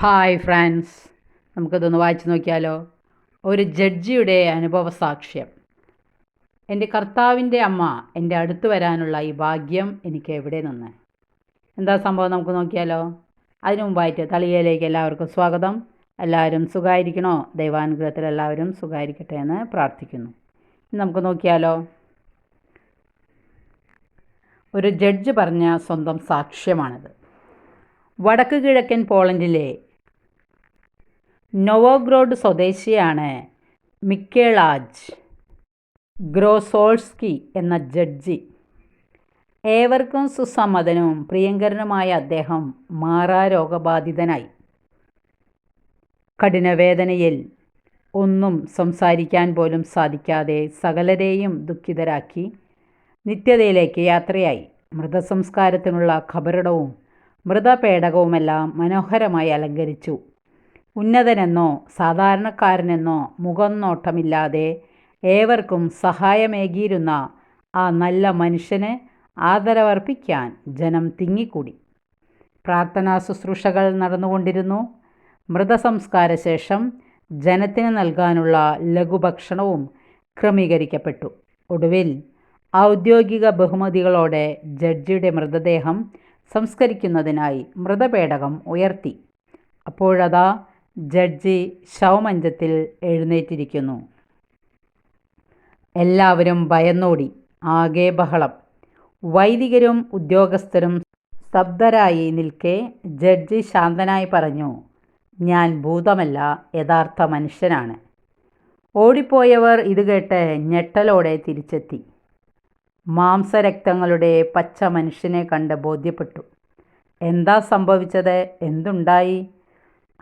Hi France നമുക്കിതൊന്ന് വായിച്ചു നോക്കിയാലോ? ഒരു ജഡ്ജിയുടെ അനുഭവ സാക്ഷ്യം എന്റെ കർത്താവിന്റെ അമ്മ എന്റെ അടുത്ത് വരാനുള്ള ഈ ഭാഗ്യം എനിക്ക് എവിടെ നിന്ന്? എന്താ സംഭവം നമുക്ക് നോക്കിയാലോ? അതിനു മുമ്പായിട്ട് തളിയയിലേക്ക് എല്ലാവർക്കും സ്വാഗതം. എല്ലാവരും സുഖമായിരിക്കണോ ദൈവാനുഗ്രഹത്തിൽ എല്ലാവരും സുഖമായിരിക്കട്ടെ എന്ന് പ്രാർത്ഥിക്കുന്നു. നമുക്ക് നോക്കിയാലോ? ഒരു ജഡ്ജ് പറഞ്ഞ സ്വന്തം സാക്ഷ്യമാണിത്. വടക്ക് കിഴക്കൻ പോളണ്ടിലെ നൊവോഗ്രോഡ് സ്വദേശിയാണ് മിക്കേളാജ് ഗ്രോസോൾസ്കി എന്ന ജഡ്ജി. ഏവർക്കും സുസമ്മതനും പ്രിയങ്കരനുമായ അദ്ദേഹം മാറാരോഗബാധിതനായി കഠിനവേദനയിൽ ഒന്നും സംസാരിക്കാൻ പോലും സാധിക്കാതെ സകലരെയും ദുഃഖിതരാക്കി നിത്യതയിലേക്ക് യാത്രയായി. മൃതസംസ്കാരത്തിനുള്ള ഖബറിടവും മൃതപേടകവുമെല്ലാം മനോഹരമായി അലങ്കരിച്ചു. ഉന്നതനെന്നോ സാധാരണക്കാരനെന്നോ മുഖം നോട്ടമില്ലാതെ ഏവർക്കും സഹായമേകിയിരുന്ന ആ നല്ല മനുഷ്യന് ആദരവർപ്പിക്കാൻ ജനം തിങ്ങിക്കൂടി. പ്രാർത്ഥനാ ശുശ്രൂഷകൾ നടന്നുകൊണ്ടിരുന്നു. മൃതസംസ്കാര ശേഷം ജനത്തിന് നൽകാനുള്ള ലഘുഭക്ഷണവും ക്രമീകരിക്കപ്പെട്ടു. ഒടുവിൽ ഔദ്യോഗിക ബഹുമതികളോടെ ജഡ്ജിയുടെ മൃതദേഹം സംസ്കരിക്കുന്നതിനായി മൃതപേടകം ഉയർത്തി. അപ്പോഴതാ ജഡ്ജി ശവമഞ്ചത്തിൽ എഴുന്നേറ്റിരിക്കുന്നു. എല്ലാവരും ഭയന്നോടി. ആകെ ബഹളം. വൈദികരും ഉദ്യോഗസ്ഥരും സ്തബ്ധരായി നിൽക്കെ ജഡ്ജി ശാന്തനായി പറഞ്ഞു ഞാൻ ഭൂതമല്ല യഥാർത്ഥ മനുഷ്യനാണ്. ഓടിപ്പോയവർ ഇത് കേട്ട് ഞെട്ടലോടെ തിരിച്ചെത്തി. മാംസരക്തങ്ങളുടെ പച്ച മനുഷ്യനെ കണ്ട് ബോധ്യപ്പെട്ടു. എന്താ സംഭവിച്ചത്? എന്തുണ്ടായി?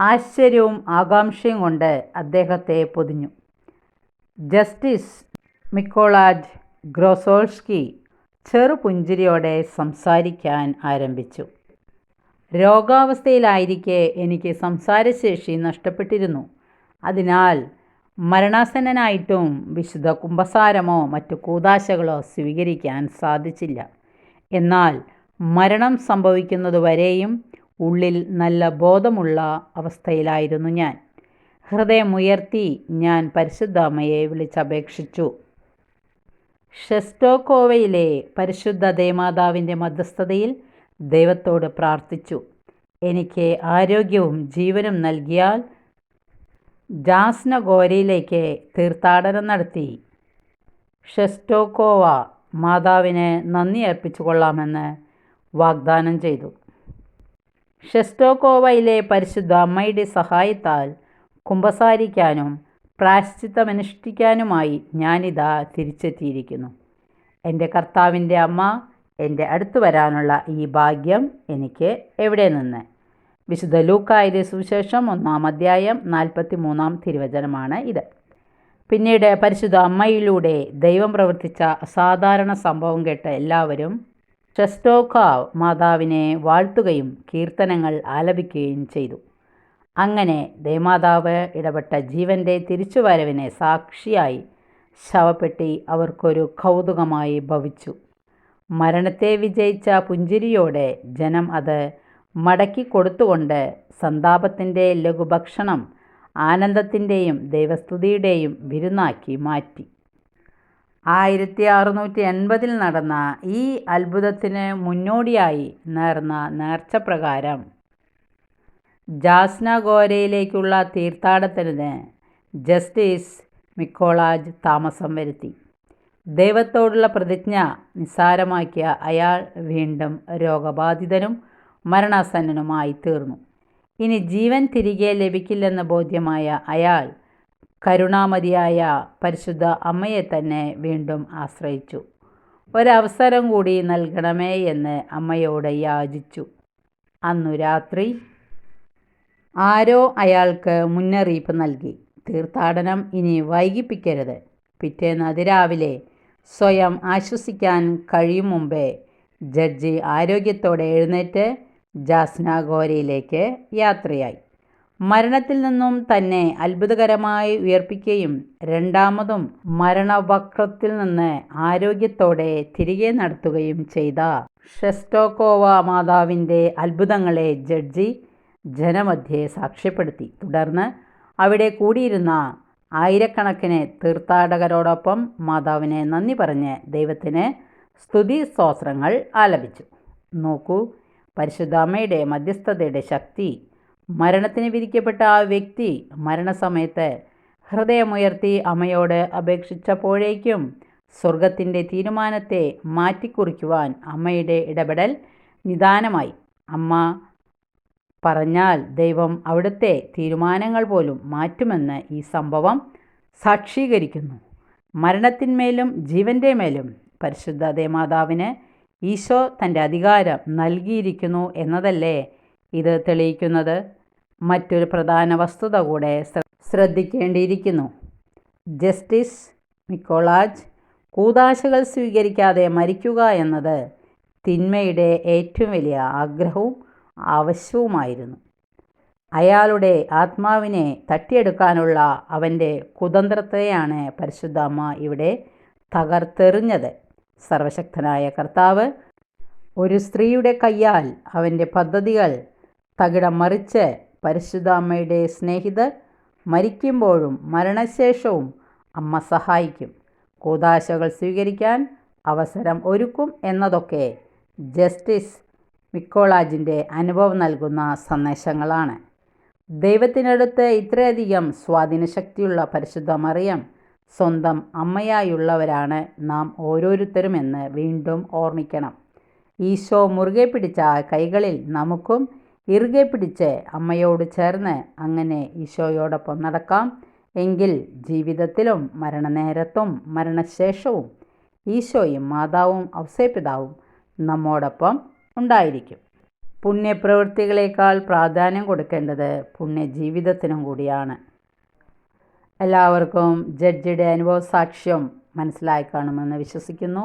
ആശ്ചര്യവും ആകാംക്ഷയും കൊണ്ട് അദ്ദേഹത്തെ പൊതിഞ്ഞു. ജസ്റ്റിസ് മിക്കോളാജ് ഗ്രോസോൾസ്കി ചെറുപുഞ്ചിരിയോടെ സംസാരിക്കാൻ ആരംഭിച്ചു. രോഗാവസ്ഥയിലായിരിക്കെ എനിക്ക് സംസാരശേഷി നഷ്ടപ്പെട്ടിരുന്നു. അതിനാൽ മരണാസന്നനായിട്ടും വിശുദ്ധ കുംഭസാരമോ മറ്റു കൂതാശകളോ സ്വീകരിക്കാൻ സാധിച്ചില്ല. എന്നാൽ മരണം സംഭവിക്കുന്നതുവരെയും ഉള്ളിൽ നല്ല ബോധമുള്ള അവസ്ഥയിലായിരുന്നു ഞാൻ. ഹൃദയമുയർത്തി ഞാൻ പരിശുദ്ധാമ്മയെ വിളിച്ചപേക്ഷിച്ചു. ഷെസ്റ്റോക്കോവയിലെ പരിശുദ്ധ ദേമാതാവിന്റെ മധ്യസ്ഥതയിൽ ദൈവത്തോട് പ്രാർത്ഥിച്ചു. എനിക്ക് ആരോഗ്യവും ജീവനും നൽകിയാൽ ജാസ്നഗോരയിലേക്ക് തീർത്ഥാടനം നടത്തി. ഷെസ്റ്റോക്കോവ മാതാവിന് നന്ദി അർപ്പിച്ചു കൊള്ളാമെന്ന് വാഗ്ദാനം ചെയ്തു. ഷെസ്റ്റോക്കോവയിലെ പരിശുദ്ധ അമ്മയുടെ സഹായത്താൽ കുമ്പസാരിക്കാനും പ്രായശ്ചിത്തമനുഷ്ഠിക്കാനുമായി ഞാനിതാ തിരിച്ചെത്തിയിരിക്കുന്നു. എന്റെ കർത്താവിന്റെ അമ്മ എന്റെ അടുത്ത് വരാനുള്ള ഈ ഭാഗ്യം എനിക്ക് എവിടെ നിന്ന്? വിശുദ്ധ ലൂക്കായുടെ സുവിശേഷം ഒന്നാം അധ്യായം നാൽപ്പത്തി മൂന്നാം തിരുവചനമാണ് ഇത്. പിന്നീട് പരിശുദ്ധ അമ്മയിലൂടെ ദൈവം പ്രവർത്തിച്ച അസാധാരണ സംഭവം കേട്ട എല്ലാവരും ഷെസ്റ്റോക്കാവ് മാതാവിനെ വാഴ്ത്തുകയും കീർത്തനങ്ങൾ ആലപിക്കുകയും ചെയ്തു. അങ്ങനെ ദേമാതാവ് ഇടപെട്ട ജീവന്റെ തിരിച്ചുവരവിനെ സാക്ഷിയായി ശവപ്പെട്ടി അവർക്കൊരു കൗതുകമായി ഭവിച്ചു. മരണത്തെ വിജയിച്ച പുഞ്ചിരിയോടെ ജനം അത് മടക്കി കൊടുത്തുകൊണ്ട് സന്താപത്തിന്റെ ലഘുഭക്ഷണം ആനന്ദത്തിന്റെയും ദൈവസ്തുതിയുടെയും വിരുന്നാക്കി മാറ്റി. ആയിരത്തി അറുന്നൂറ്റി എൺപതിൽ നടന്ന ഈ അത്ഭുതത്തിന് മുന്നോടിയായി നേർന്ന നേർച്ച പ്രകാരം ജാസ്നഗോരയിലേക്കുള്ള തീർത്ഥാടനത്തിന് ജസ്റ്റിസ് മിക്കോളാജ് താമസം വരുത്തി. ദൈവത്തോടുള്ള പ്രതിജ്ഞ നിസ്സാരമാക്കിയ അയാൾ വീണ്ടും രോഗബാധിതനും മരണാസന്നനുമായി തീർന്നു ഇനി ജീവൻ തിരികെ ലഭിക്കില്ലെന്ന ബോധ്യമായ അയാൾ കരുണാമതിയായ പരിശുദ്ധ അമ്മയെ തന്നെ വീണ്ടും ആശ്രയിച്ചു. ഒരവസരം കൂടി നൽകണമേ എന്ന് അമ്മയോട് യാചിച്ചു. അന്നു രാത്രി ആരോ അയാൾക്ക് മുന്നറിയിപ്പ് നൽകി. തീർത്ഥാടനം ഇനി വൈകിപ്പിക്കരുത്. പിറ്റേന്ന് അതിരാവിലെ സ്വയം ആശ്വസിക്കാൻ കഴിയും മുമ്പേ ജഡ്ജി ആരോഗ്യത്തോടെ എഴുന്നേറ്റ് ജാസ്നാഗോരയിലേക്ക് യാത്രയായി. മരണത്തിൽ നിന്നും തന്നെ അത്ഭുതകരമായി ഉയർപ്പിക്കുകയും രണ്ടാമതും മരണവക്രത്തിൽ നിന്ന് ആരോഗ്യത്തോടെ തിരികെ നടത്തുകയും ചെയ്ത. ഷെസ്റ്റോക്കോവ മാതാവിന്റെ അത്ഭുതങ്ങളെ ജഡ്ജി ജനമധ്യേ സാക്ഷ്യപ്പെടുത്തി. തുടർന്ന് അവിടെ കൂടിയിരുന്ന ആയിരക്കണക്കിന് തീർത്ഥാടകരോടൊപ്പം മാതാവിനെ നന്ദി പറഞ്ഞ് ദൈവത്തിന് സ്തുതി സ്തോത്രങ്ങൾ ആലപിച്ചു. നോക്കൂ പരിശുദ്ധാമ്മയുടെ മധ്യസ്ഥതയുടെ ശക്തി മരണത്തിന് വിധിക്കപ്പെട്ട ആ വ്യക്തി മരണസമയത്ത് ഹൃദയമുയർത്തി അമ്മയോട് അപേക്ഷിച്ചപ്പോഴേക്കും സ്വർഗത്തിന്റെ തീരുമാനത്തെ മാറ്റിക്കുറിക്കുവാൻ അമ്മയുടെ ഇടപെടൽ നിദാനമായി. അമ്മ പറഞ്ഞാൽ ദൈവം അവിടുത്തെ തീരുമാനങ്ങൾ പോലും മാറ്റുമെന്ന് ഈ സംഭവം സാക്ഷീകരിക്കുന്നു. മരണത്തിന്മേലും ജീവന്റെ മേലും പരിശുദ്ധ ദേമാതാവിന് ഈശോ തന്റെ അധികാരം നൽകിയിരിക്കുന്നു എന്നതല്ലേ ഇത് തെളിയിക്കുന്നത് മറ്റൊരു പ്രധാന വസ്തുത കൂടെ ശ്രദ്ധിക്കേണ്ടിയിരിക്കുന്നു. ജസ്റ്റിസ് മിക്കോളാജ് കൂതാശകൾ സ്വീകരിക്കാതെ മരിക്കുക എന്നത് തിന്മയുടെ ഏറ്റവും വലിയ ആഗ്രഹവും ആവശ്യവുമായിരുന്നു. അയാളുടെ ആത്മാവിനെ തട്ടിയെടുക്കാനുള്ള അവന്റെ കുതന്ത്രത്തെയാണ് പരിശുദ്ധ അമ്മ ഇവിടെ തകർത്തെറിഞ്ഞത്. സർവശക്തനായ കർത്താവ് ഒരു സ്ത്രീയുടെ കയ്യാൽ അവന്റെ പദ്ധതികൾ തകിടം മറിച്ച് പരിശുദ്ധ അമ്മയുടെ സ്നേഹിതർ മരിക്കുമ്പോഴും മരണശേഷവും അമ്മ സഹായിക്കും. കൂതാശകൾ സ്വീകരിക്കാൻ അവസരം ഒരുക്കും എന്നതൊക്കെ ജസ്റ്റിസ് മിക്കോളാജിന്റെ അനുഭവം നൽകുന്ന സന്ദേശങ്ങളാണ്. ദൈവത്തിനടുത്ത് ഇത്രയധികം സ്വാധീനശക്തിയുള്ള പരിശുദ്ധ മറിയം സ്വന്തം അമ്മയായുള്ളവരാണ് നാം ഓരോരുത്തരും എന്ന് വീണ്ടും ഓർമ്മിക്കണം. ഈശോ മുറുകെ പിടിച്ച കൈകളിൽ നമുക്കും ഇറുകെ പിടിച്ച് അമ്മയോട് ചേർന്ന് അങ്ങനെ ഈശോയോടൊപ്പം നടക്കാം. എങ്കിൽ ജീവിതത്തിലും മരണനേരത്തും മരണശേഷവും ഈശോയും മാതാവും ഔസേപിതാവും നമ്മോടൊപ്പം ഉണ്ടായിരിക്കും. പുണ്യപ്രവൃത്തികളേക്കാൾ പ്രാധാന്യം കൊടുക്കേണ്ടത് പുണ്യജീവിതത്തിനും കൂടിയാണ്. എല്ലാവർക്കും ജഡ്ജിയുടെ അനുഭവ സാക്ഷ്യം മനസ്സിലായി കാണുമെന്ന് വിശ്വസിക്കുന്നു.